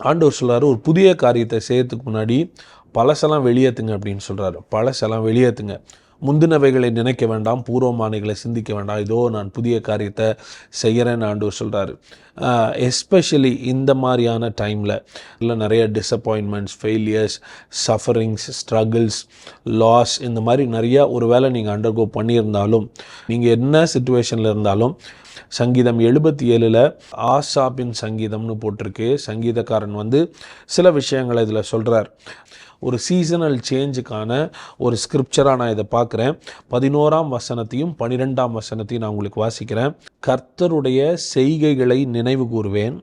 ஆண்டவர் சொல்கிறார் ஒரு புதிய காரியத்தை செய்யறதுக்கு முன்னாடி பழசெல்லாம் வெளியேற்றுங்க அப்படின்னு சொல்கிறாரு பழசெல்லாம் வெளியேற்றுங்க முந்தினவைகளை நினைக்க வேண்டாம் பூர்வமானிகளை சிந்திக்க வேண்டாம். இதோ நான் புதிய காரியத்தை செய்கிறேன் ஆண்டவர் சொல்கிறாரு எஸ்பெஷலி இந்த மாதிரியான டைமில் இல்லை நிறைய disappointments failures sufferings struggles loss இந்த மாதிரி நிறையா ஒரு வேளை நீங்கள் அண்டர்கோ பண்ணியிருந்தாலும் நீங்கள் என்ன சுச்சுவேஷனில் இருந்தாலும் சங்கீதம் எழுபத்தி ஏழில் ஆசாபின் சங்கீதம்னு போட்டிருக்கு. சங்கீதக்காரன் வந்து சில விஷயங்களை இதில் சொல்கிறார் ஒரு சீசனல் சேஞ்சுக்கான ஒரு ஸ்கிரிப்சராக நான் இதை பார்க்குறேன். பதினோராம் வசனத்தையும் பன்னிரெண்டாம் வசனத்தையும் நான் உங்களுக்கு வாசிக்கிறேன். கர்த்தருடைய செய்கைகளை நினைவு கூறுவேன்.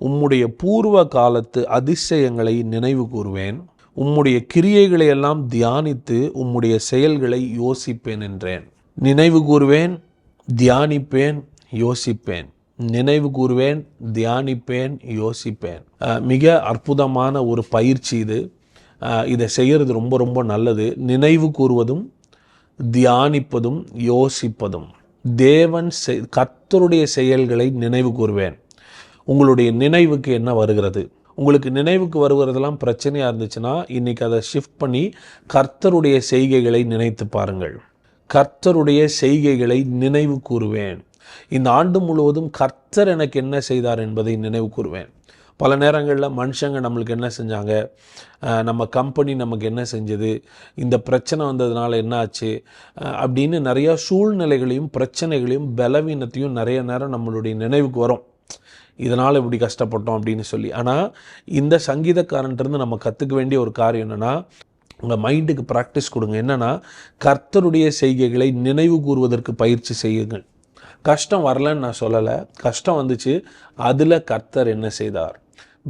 உம்முடைய பூர்வ காலத்து அதிசயங்களை நினைவு கூறுவேன். உம்முடைய கிரியைகளை எல்லாம் தியானித்து உம்முடைய செயல்களை யோசிப்பேன் என்றேன். நினைவு கூறுவேன் தியானிப்பேன் யோசிப்பேன். நினைவு கூறுவேன் தியானிப்பேன் யோசிப்பேன். மிக அற்புதமான ஒரு பயிற்சி இது. இதை செய்கிறது ரொம்ப ரொம்ப நல்லது. நினைவு கூறுவதும் தியானிப்பதும் யோசிப்பதும். தேவன் செய் கர்த்தருடைய செயல்களை நினைவு கூறுவேன். உங்களுடைய நினைவுக்கு என்ன வருகிறது? உங்களுக்கு நினைவுக்கு வருகிறதெல்லாம் பிரச்சனையாக இருந்துச்சுன்னா இன்றைக்கி அதை ஷிஃப்ட் பண்ணி கர்த்தருடைய செய்கைகளை நினைத்து பாருங்கள். கர்த்தருடைய செய்கைகளை நினைவு கூறுவேன். இந்த ஆண்டு முழுவதும் கர்த்தர் எனக்கு என்ன செய்தார் என்பதை நினைவு கூறுவேன். பல நேரங்களில் மனுஷங்க நம்மளுக்கு என்ன செஞ்சாங்க? நம்ம கம்பெனி நமக்கு என்ன செஞ்சது? இந்த பிரச்சனை வந்ததுனால என்ன ஆச்சு? அப்படின்னு நிறையா சூழ்நிலைகளையும் பிரச்சனைகளையும் பலவீனத்தையும் நிறைய நேரம் நம்மளுடைய நினைவுக்கு வரும். இதனால் இப்படி கஷ்டப்பட்டோம் அப்படின்னு சொல்லி. ஆனால் இந்த சங்கீதக்காரன்ட்டு நம்ம கற்றுக்க வேண்டிய ஒரு காரியம் என்னென்னா உங்கள் மைண்டுக்கு ப்ராக்டிஸ் கொடுங்க. என்னென்னா கர்த்தருடைய செய்கைகளை நினைவு கூறுவதற்கு பயிற்சி செய்யுங்கள். கஷ்டம் வரலன்னு நான் சொல்லலை. கஷ்டம் வந்துச்சு. அதில் கர்த்தர் என்ன செய்தார்?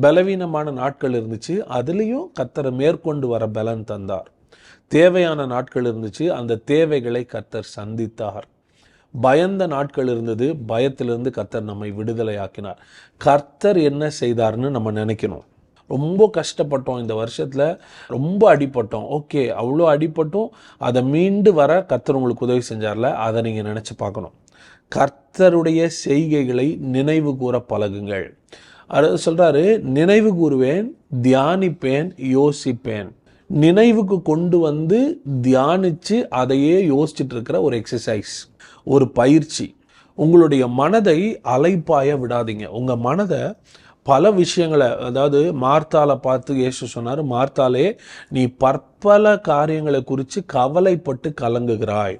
பலவீனமான நாட்கள் இருந்துச்சு. அதுலேயும் கத்தரை மேற்கொண்டு வர பலன் தந்தார். தேவையான நாட்கள் இருந்துச்சு. அந்த தேவைகளை கர்த்தர் சந்தித்தார். பயந்த நாட்கள் இருந்தது. பயத்திலிருந்து கர்த்தர் நம்மை விடுதலை ஆக்கினார் கர்த்தர் என்ன செய்தார்னு நம்ம நினைக்கணும். ரொம்ப கஷ்டப்பட்டோம் இந்த வருஷத்தில். ரொம்ப அடிபட்டோம். ஓகே அவ்வளோ அடிபட்டும். அதை மீண்டு வர கர்த்தர் உங்களுக்கு உதவி செஞ்சார்ல? அதை நீங்கள் நினச்சி பார்க்கணும். கர்த்தருடைய செய்கைகளை நினைவு கூற பழகுங்கள். அதாவது சொல்கிறாரு நினைவு கூறுவேன் தியானிப்பேன் யோசிப்பேன். நினைவுக்கு கொண்டு வந்து தியானித்து அதையே யோசிச்சுட்டு இருக்கிற ஒரு எக்ஸசைஸ் ஒரு பயிற்சி. உங்களுடைய மனதை அலைப்பாய விடாதீங்க. உங்கள் மனதை பல விஷயங்களை அதாவது மார்த்தாலை பார்த்து ஏசு சொன்னார் மார்த்தாலே நீ பற்பல காரியங்களை குறித்து கவலைப்பட்டு கலங்குகிறாய்.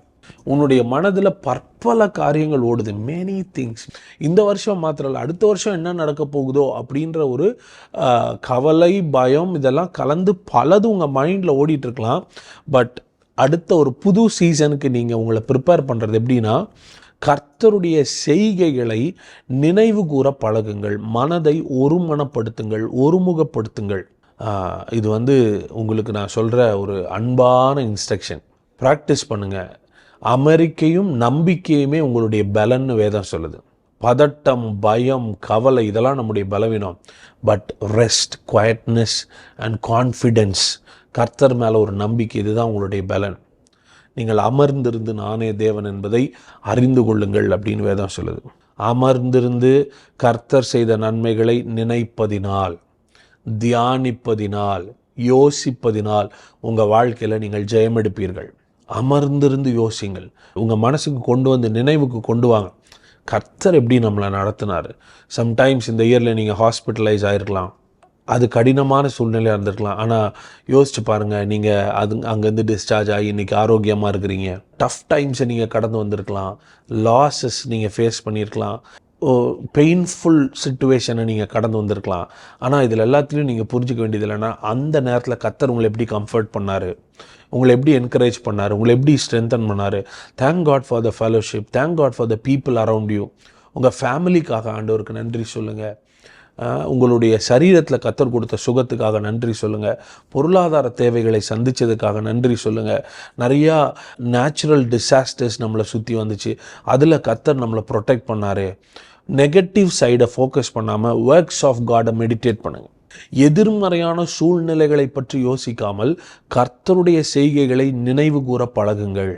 உன்னுடைய மனதில் பற்பல காரியங்கள் ஓடுது. மெனி திங்ஸ் இந்த வருஷம் மாத்திரம் இல்லை அடுத்த வருஷம் என்ன நடக்க போகுதோ அப்படின்ற ஒரு கவலை பயம் இதெல்லாம் கலந்து பலது உங்கள் மைண்டில் ஓடிட்டுருக்கலாம் பட் அடுத்த ஒரு புது சீசனுக்கு நீங்கள் உங்களை ப்ரிப்பேர் பண்ணுறது எப்படின்னா கர்த்தருடைய செய்கைகளை நினைவு கூற பழகுங்கள். மனதை ஒருமனப்படுத்துங்கள் ஒருமுகப்படுத்துங்கள். இது வந்து உங்களுக்கு நான் சொல்கிற ஒரு அன்பான இன்ஸ்ட்ரக்ஷன் ப்ராக்டிஸ் பண்ணுங்கள் அமெரிக்கையும் நம்பிக்கையுமே உங்களுடைய பலன்னு வேதம் சொல்லுது. பதட்டம் பயம் கவலை இதெல்லாம் நம்முடைய பலவீனம். But rest quietness and confidence கர்த்தர் மேலே ஒரு நம்பிக்கை இதுதான் உங்களுடைய பலன். நீங்கள் அமர்ந்திருந்து நானே தேவன் என்பதை அறிந்து கொள்ளுங்கள் அப்படின்னு வேதம் சொல்லுது. அமர்ந்திருந்து கர்த்தர் செய்த நன்மைகளை நினைப்பதினால் தியானிப்பதினால் யோசிப்பதினால் உங்கள் வாழ்க்கையில் நீங்கள் ஜெயமெடுப்பீர்கள். அமர்ந்திருந்து யோசிங்கள் உங்கள் மனசுக்கு கொண்டு வந்து நினைவுக்கு கொண்டு வாங்க. கர்த்தர் எப்படி நம்மளை நடத்தினார்? சம்டைம்ஸ் இந்த இயரில் நீங்கள் ஹாஸ்பிட்டலைஸ் ஆகிருக்கலாம் அது கடினமான சூழ்நிலையாக இருந்திருக்கலாம். ஆனால் யோசிச்சு பாருங்கள் நீங்கள் அது அங்கேருந்து டிஸ்சார்ஜ் ஆகி இன்றைக்கி ஆரோக்கியமாக இருக்கிறீங்க. டஃப் டைம்ஸை நீங்கள் கடந்து வந்திருக்கலாம். லாஸஸ் நீங்கள் ஃபேஸ் பண்ணியிருக்கலாம். பெயின்ஃபுல் சுச்சுவேஷனை நீங்கள் கடந்து வந்திருக்கலாம். ஆனால் இதில் எல்லாத்துலேயும் நீங்கள் புரிஞ்சிக்க வேண்டியது இல்லைன்னா அந்த நேரத்தில் கத்தர் உங்களை எப்படி கம்ஃபர்ட் பண்ணார்? உங்களை எப்படி என்கரேஜ் பண்ணார்? உங்களை எப்படி ஸ்ட்ரென்தன் பண்ணார்? Thank God for the fellowship thank God for the people around you உங்கள் ஃபேமிலிக்காக ஆண்டவருக்கு நன்றி சொல்லுங்கள் உங்களுடைய சரீரத்தில் கத்தர் கொடுத்த சுகத்துக்காக நன்றி சொல்லுங்கள் பொருளாதார தேவைகளை சந்தித்ததுக்காக நன்றி சொல்லுங்கள் நிறையா நேச்சுரல் டிசாஸ்டர்ஸ் நம்மளை சுற்றி வந்துச்சு. அதில் கத்தர் நம்மளை ப்ரொடெக்ட் பண்ணார். நெகட்டிவ் சைடை ஃபோக்கஸ் பண்ணாமல் ஒர்க்ஸ் ஆஃப் காடை மெடிடேட் பண்ணுங்கள் எதிர்மறையான சூழ்நிலைகளை பற்றி யோசிக்காமல் கர்த்தருடைய செய்கைகளை நினைவு கூற பழகுங்கள்.